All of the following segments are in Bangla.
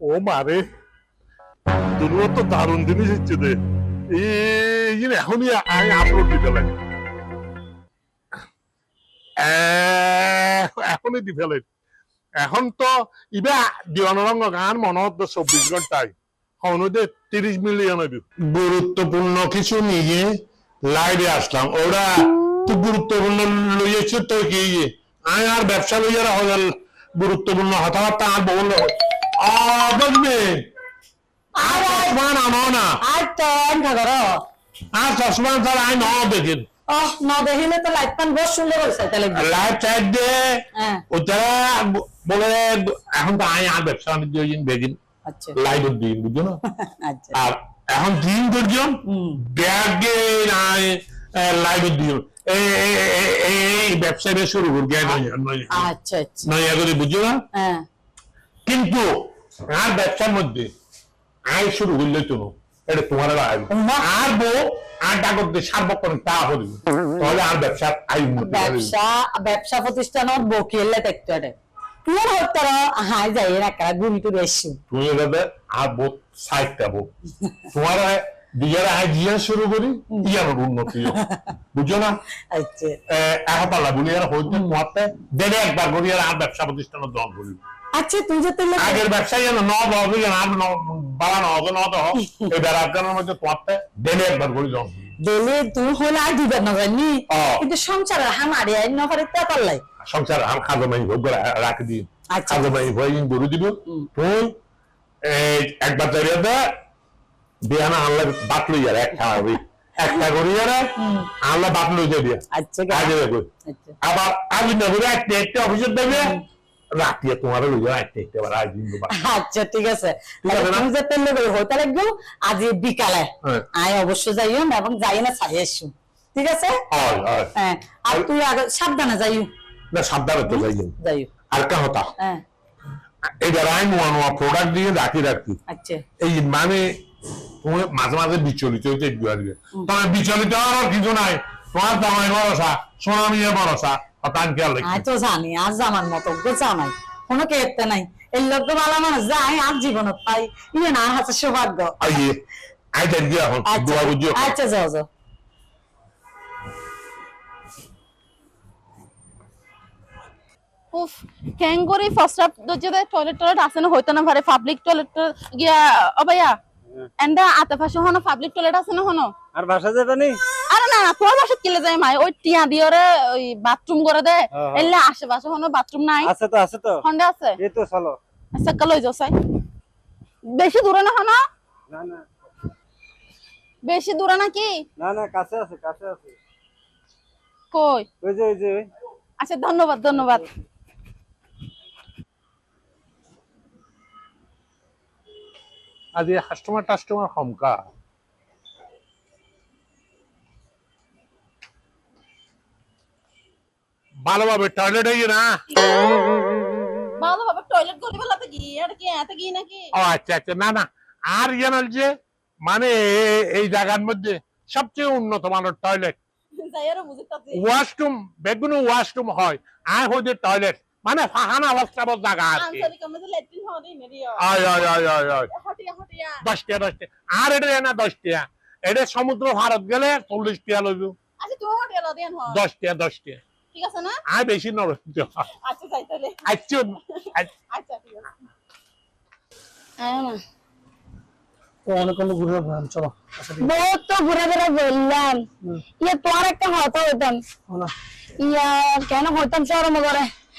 ও মারে। তো দারুণ জিনিস হচ্ছে দে। এই এখনই আমি আপলোড দিতে লাগে। এখনই দি ফেলে এখন তো ইবা দিওয়ানরঙ্গ গান মনে চব্বিশ ঘন্টায়। অনুদে তিরিশ মিলিয়ন গুরুত্বপূর্ণ কিছু নিয়ে লাইভে আসলাম। ওরা তো গুরুত্বপূর্ণ লইয়েছে, তো কি আমি আর ব্যবসা লইয়ারা হয়ে গুরুত্বপূর্ণ কথাবার্তা আর বহুল বুঝবে আর চশমা আর তো এনকা করো আর চশমা তার আই ন দেখিন ও ন দেখিলে তো লাইট পান বহুত সুন্দর হয়েছে তাহলে লাইভ চাইট দে। হ্যাঁ। বলে এখন তো আই আর ব্যবসা বাণিজ্য দেখিন আচ্ছা। লাইভ দিন বুঝছ না? আচ্ছা। আর এখন দিন করছেন ব্যাগে নাই লাইভ দিন এই ব্যবসাটা শুরু আচ্ছা আচ্ছা। নয় করে বুঝছ না? হ্যাঁ। কিন্তু আর ব্যবসার মধ্যে আয় শুরু করলে তো এটা তোমার আয়। আর বউ আর ডাকত দিয়ে সার্বক্ষণিক তা হবে তাহলে আর ব্যবসার আয় উন্নতি। ব্যবসা ব্যবসা প্রতিষ্ঠানত বকিলে দেখতো এটা তুই হতো হাই যাই না কারা গুলি টু বেশি। তুমি এটাতে আর বউ তোমার শুরু করি ইয়ার উন্নতি না? আচ্ছা। বলি আর হইতে তোমারতে দেড়ে একবার করি আর আর ব্যবসা প্রতিষ্ঠানের দল করি। আচ্ছা তুই যে তুই আগের ব্যবসায়ী যেন ন হবে যেন আর ন- হবে ন তো। এবার আফগানের মধ্যে তোমারতে দেড়ে একবার করি করি হলে আর না জানি। কিন্তু সংসারের হামারি আইন না পারে তে পারলাই সংসার খাজো মাই ভোগ করে রাখি দিই আচ্ছা। খাজো মাই ভয় গরু দিব। হুম। তুই একবার চাইলে দে বিয়ানা আনলে বাত লই আর একটা হবে। একটা করি আর আনলে বাত লই দিয়া আচ্ছা আগে আচ্ছা। আবার আজ না করে একটা একটা অফিসে দেবে। রাতিয়া তোমার লই যাও একটা একটা আবার আজ দিন আচ্ছা ঠিক আছে? তুমি যে তেল করে হইতে লাগবে আজ বিকালে। হ্যাঁ। আয় অবশ্য যাইও না এবং যাই না ছাই এসু। ঠিক আছে? হয় আর তুই আগে সাবধানে যাইও। না সাবধানে তো যাই যাইও। আর কা হতা হ্যাঁ। নোয়া নোয়া প্রোডাক্ট দিয়ে রাখি রাখি। আচ্ছা। এই মানে তুমি মাঝে মাঝে বিচলিত হইতে একটু আর। তবে বিচলিত হওয়ার কিছু নাই। তোমার জামাই ভরসা সোনা মিয়া ভরসা। জানি আজ আমার মতো গোছা নাই কোনো কেতে নাই এই লোক ভালো মানুষ যায় আর জীবনত পাই ইয়ে না হাতে সৌভাগ্য আচ্ছা দোয়া বুঝিও আচ্ছা যাও যাও উফ কেন করে ফার্স্ট আপ দজ্জে টয়লেট টয়লেট আছে না হইতো না ভারে পাবলিক টয়লেট গিয়া অবাইয়া এন্ডা আতেফা সহনো পাবলিক টয়লেট আছে না হনো? আর বাসা যাবে নি? আরে না তোর বাসা কিলে যায় মাই? ওই টিয়া দিয়রে ওই বাথরুম করে দে। হ্যাঁ, হ্যাঁ। এলে আশেপাশে হনো বাথরুম নাই। আছে তো আছে তো। হন্ডে আছে? এই তো চলো। আচ্ছা যাও সাই বেশি দূরে না হনো? না না। বেশি দূরে নাকি না না কাছে আছে কাছে আছে। কই? ওই যে ওই যে আচ্ছা ধন্যবাদ ধন্যবাদ। আজ কাস্টমার টাস্টমার হমকা ভালোভাবে টয়লেট হয়ে না? ভালোভাবে টয়লেট করে ফেলাতে কি? আর কি এত কি নাকি? ও আচ্ছা আচ্ছা না না আর জানাল যে মানে এই জায়গার মধ্যে সবচেয়ে উন্নত মানের টয়লেট ওয়াশরুম বেগুনো ওয়াশরুম হয় আর হইতে টয়লেট মানে ফাহানা অবস্থা বল জায়গা আছে। আন্তরিক আমাদের ল্যাট্রিন হওয়া দিই মেরিয়া আয় আয় আয় আয় আয় হটিয়া হটিয়া দশ টাকা দশ টাকা আর এটা না দশ এটা সমুদ্র ভারত গেলে চল্লিশ টাকা লইব আচ্ছা তুমি হটিয়া দিন দশ টাকা দশ টাকা ঠিক আছে না? আর বেশি নর আচ্ছা যাই তাহলে আচ্ছা আচ্ছা। ঠিক আছে। আয় না অনেক অনেক ঘুরে চলো। আচ্ছা বহুত তো ঘুরে ঘুরে বললাম ইয়ে তোমার একটা হতা হইতাম ইয়া কেন হইতাম শরম করে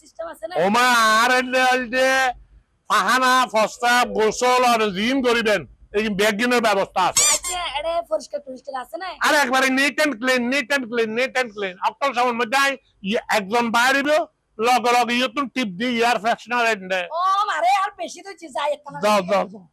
সিস্টেম আছে না? ওমা আর যে ফাহানা ফস্তা গোসল আর জিম করিবেন এই ব্যাগিনের ব্যবস্থা আছে। আচ্ছা এড়ে পরিষ্কার টরিষ্কার আছে না? আর একবারে neat and clean neat and clean neat and clean অক্টল সামন মধ্যে একজন বাইরে লগে লগে ইয়ে টিপ দি ইয়ার ফ্রেশনার এন্ড ও মা আরে আর বেশি তো যাই একটা যাও যাও যাও।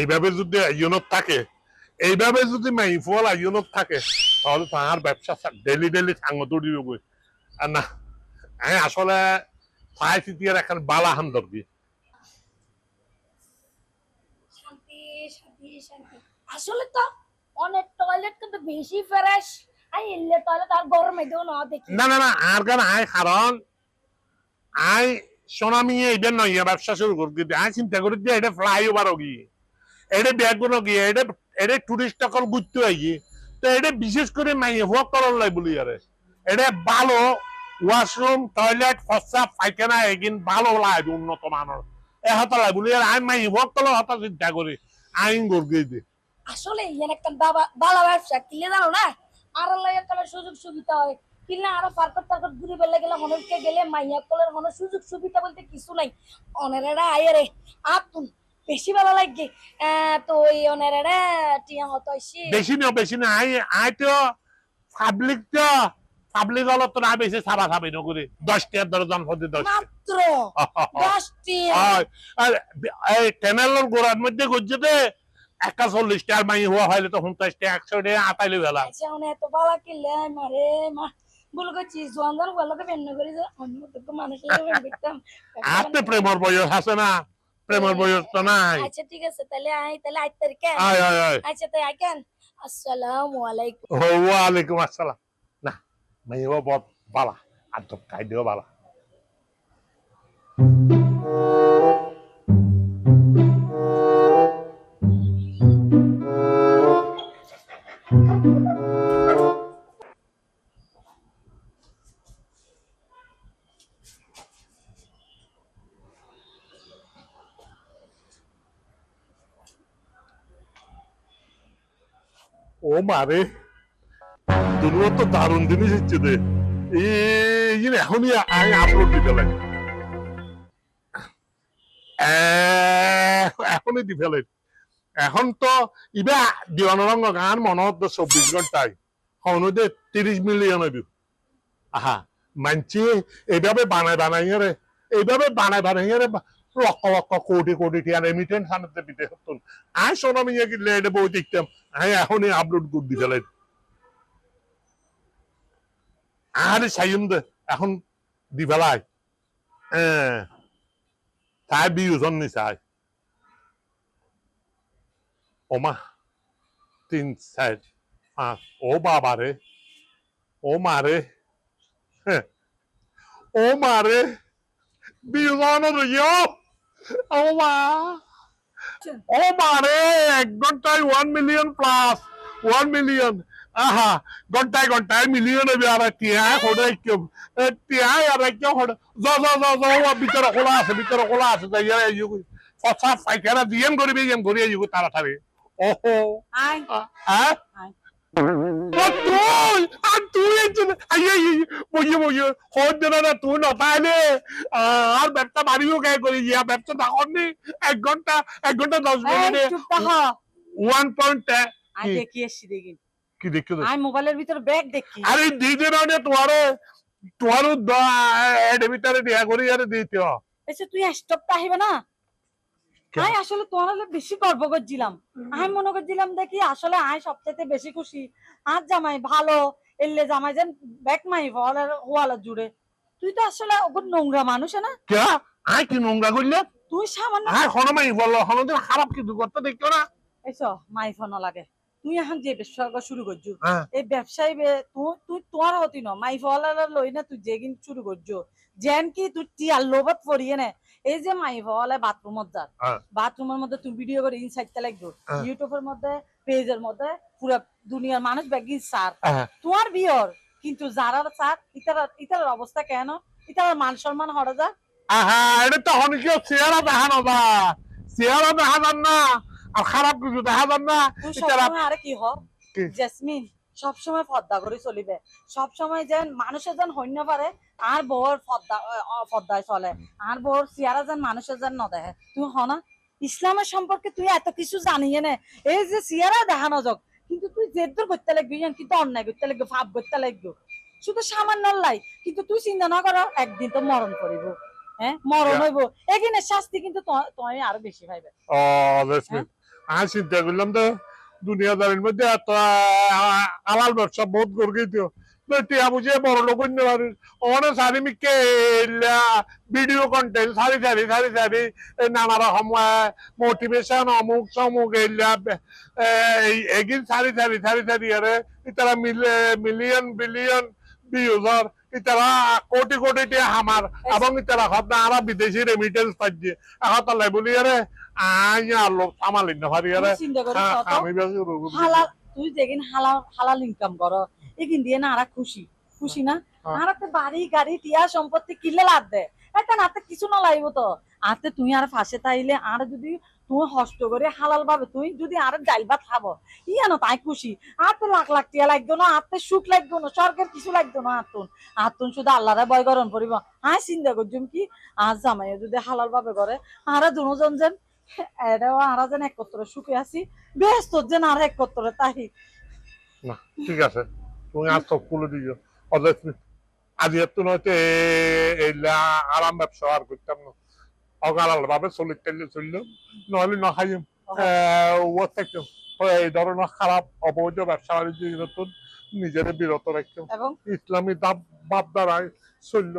এইভাবে যদি ইউনত থাকে এইভাবে যদি মাইফল ইউনত থাকে তাহলে তাহার ব্যবসা ডেলি ডেলি সাঙ্গ তৈরি হবে আর না আমি আসলে চাই চিতিয়ার এখন বালা হান আসলে তো অনেক টয়লেট কিন্তু বেশি ফ্রেশ আই এলে টয়লেট আর গরমে দেও না দেখি। না না না আর আয় কারণ আই সোনামি এইটা নয় ব্যবসা শুরু আই চিন্তা করি যে এটা ফ্লাই ওভার গিয়ে এটা ব্যাগগুলো গিয়ে এটা এটা টুরিস্ট সকল ঘুরতে গিয়ে তো এটা বিশেষ করে মাই হোক করার লাই বলি আরে। এটা ভালো ওয়াশরুম টয়লেট ফসা, পায়খানা, এগিন ভালো লাগে উন্নত মানের। এ হতা লাই বলি, আর আই মাই হোক করার হতা চিন্তা করি, আইন গড় দিয়ে আসলে ইয়ান একটা বাবা, বালা ব্যবসা, কিলে জানো না? আর লাগে একটা সুযোগ সুবিধা হয়। কিনলে আরও ফারকত টারকত ঘুরে বেলে গেলে হনরকে গেলে মাইয়া কলের হন সুযোগ সুবিধা বলতে কিছু নাই। অনেরেরা আয়েরে আতুন। বেশি ভালো লাগে তো ওই অনেরেরা টিয়া হতো বেশি না বেশি না আই আই তো। পাবলিক তো। পাবলিক হলো তো না বেশি সাবা সাবি নকরি দশ টাকার দরজন হতে দশ মাত্র দশ টিয়া আর এই টেনেলের গোড়ার মধ্যে গজ্জেতে একটা চল্লিশ টাকার মাই হওয়া হইলে তো পঞ্চাশ টাকা একশো টাকা আতাইলে বেলা এত ভালো কিনলে মারে মা। বলে আপনি প্রেমর বয়স আছে না। প্রেমর বয়স তো নাই। আচ্ছা ঠিক আছে তাহলে আই তাহলে আজ তারিখে আয় আয় আয়। আচ্ছা তাই আইকেন আসসালামু আলাইকুম। ওয়ালাইকুম আসসালাম। না মাই হওয়া বহুত বালা। আর তো খাই দিও বালা। মারে। দুনিয়া তো দারুণ জিনিস হচ্ছে রে এই এখনই আই আপলোড দিতে লাগে। এখনই দি ফেলে এখন তো ইবা দিওয়ানরঙ্গ গান মনত চব্বিশ ঘন্টায় হনুদে তিরিশ মিলিয়ন ভিউ আহা মানছি এইভাবে বানায় বানাই রে এইভাবে বানায় বানাই রে লক্ষ লক্ষ কোটি কোটি টিয়া রেমিটেন্স আনতে দিতে হতো আয় সোনা মিয়া কিনলে এটা বই দেখতাম আয় এখনই আপলোড করে দি ফেলে আরে সাইম দে, এখন দি হ্যাঁ তাই বিয়োজন নি চাই ওমা, তিন চার পাঁচ, ও বাবা রে ও মারে। ও মারে বিয়োজন রইও ও মা ও মারে এক ঘন্টায় one million plus one million আহা ঘন্টায় ঘন্টায় মিলিয়ন হবে আর টিয়া হড়ে কেউ টিয়া আর কেউ হড়ে য য য ও ভিতরে খোলা আছে ভিতরে খোলা আছে আর ইউ ফসা পাইকারা দিয়েন করিবে ইয়েন করিয়ে ইউ তাড়াতাড়ি। ওহো আয় হ্যাঁ আয়। তুই আর তুই একজন আই আই বইয়ে বইয়ে হদ না না তুই নতাইলে আর ব্যবসা বাড়িও কে করি ইয়া ব্যবসা তখনই এক ঘণ্টা এক ঘণ্টা দশ মিনিটে ওয়ান পয়েন্ট কি? দেখি এসছি দেখি। কি দেখছ আই মোবাইলের ভিতর ব্যাগ দেখি। আরে না নে তোমারও তোমারও এর ভিতরে দিয়া করি আরে দিতে এসে তুই স্টপটা আহিবে না। আসলে তোমার হলে বেশি গর্ব করছিলাম। আমি মনে করছিলাম দেখি আসলে সবচেয়ে বেশি খুশি। আর জামাই ভালো এলে জামাই যেন ব্যাক মাই জুড়ে। তুই তো আসলে ওগুলো নোংরা মানুষ না? কে? আয় কি নোংরা করলে? তুই সামান্য আয় হনমাই বলল হনদিন খারাপ কিছু করতে দেখছ না। এসো মাই ফোন লাগে। তুই এখন যে ব্যবসা শুরু করছু হ্যাঁ। এই ব্যবসায়ী তুই তুই তোমার হতি ন মাই ফলার লই না তুই যে কিন্তু শুরু করছ। যেন কি তুই টিয়ার লোভত পড়িয়ে নে এই যে মাই ফলে বাথরুমত যা। হ্যাঁ। বাথরুমের মধ্যে তুই ভিডিও করে ইনসাইডটা লাগবে। ইউটিউবের মধ্যে পেজের মধ্যে পুরো দুনিয়ার মানুষ ব্যাগি সার। তোমার বিয়র। কিন্তু যারা সার ইতার ইতার অবস্থা কেন? ইতার মান সম্মান হরা যা। আহা এটা তো অনেকে চেহারা দেখানো যা চেহারা দেখা যান না আর খারাপ কিছু দেখা যান না আরে কি হ? জেসমিন সবসময় পদ্মা করে চলিবে। সবসময় যেন মানুষের যেন হইন্য পারে, আর বউর পদ্মা পদ্মায় চলে। আর বউর চেহারা যেন মানুষের যেন নদেহে। তুই হ না? ইসলামের সম্পর্কে তুই এত কিছু জানিয়ে নে। এই যে চেহারা দেখানো যাক কিন্তু তুই জেদ্দুর করতে লাগবি কিন্তু অন্যায় করতে লাগবে ফাপ করতে লাগবে। শুধু সামান্য লাই, কিন্তু তুই চিন্তা না করো, একদিন তো মরণ করিব। হ্যাঁ? মরণ. হইব। এখানে শাস্তি কিন্তু ত- তুই আরও বেশি পাইবে। আমি চিন্তা করলাম তো। দুনিয়াদারির মধ্যে এত আলাল ব্যবসা বহুত গর্গিত টিয়া বুঝিয়ে বড় লোক ওখানে সারি মিকে ভিডিও কন্টেন্ট সারি সারি সারি সারি নানা রকম মোটিভেশন অমুক সমুক এগিন সারি সারি সারি সারি আরে ইতারা মিলিয়ন বিলিয়ন ভিউজর ইতারা কোটি কোটি টিয়া হামার। এবং ইতারা হত না বিদেশি রেমিটেন্স পাচ্ছে এখন তাহলে বলি আরে সামালিন না আরে আমি বেশি রোগ হালাল তুই যেদিন হালাল হালাল ইনকাম করো এগিন দিয়ে না আরা খুশি। খুশি না। বাড়ি গাড়ি টিয়া সম্পত্তি কিনলে লাভ দে একটা নাতে কিছু না লাগবো তো। আতে তুই আর ফাঁসে তাইলে আর যদি তুই হস্ত করে হালাল ভাবে তুই যদি আর ডাইল ভাত খাব ইয়া না তাই খুশি। আর তো লাখ লাখ টিয়া লাগতো না আর তো সুখ লাগতো না স্বর্গের কিছু লাগতো না আতুন। আতুন শুধু আল্লাহরে বয় গরম করিব। হ্যাঁ চিন্তা করছুম কি? আজ জামাই যদি হালাল ভাবে করে আর দুজন যেন এটাও আর যেন একত্র সুখে আছি। ব্যস্ত যেন আর একত্র তাই। না ঠিক আছে। তুমি আর সব খুলে দিও। অথচ আজ এত নয়তো এইলা আরাম ব্যবসা আর করতাম না। অগালাল ভাবে চলি তেলে চলল। নহলে নখাইম ও এই ধরনের খারাপ অবৈধ ব্যবসা বাণিজ্য নিজের বিরত রাখতাম ইসলামী দাব বাপ দ্বারাই চলল।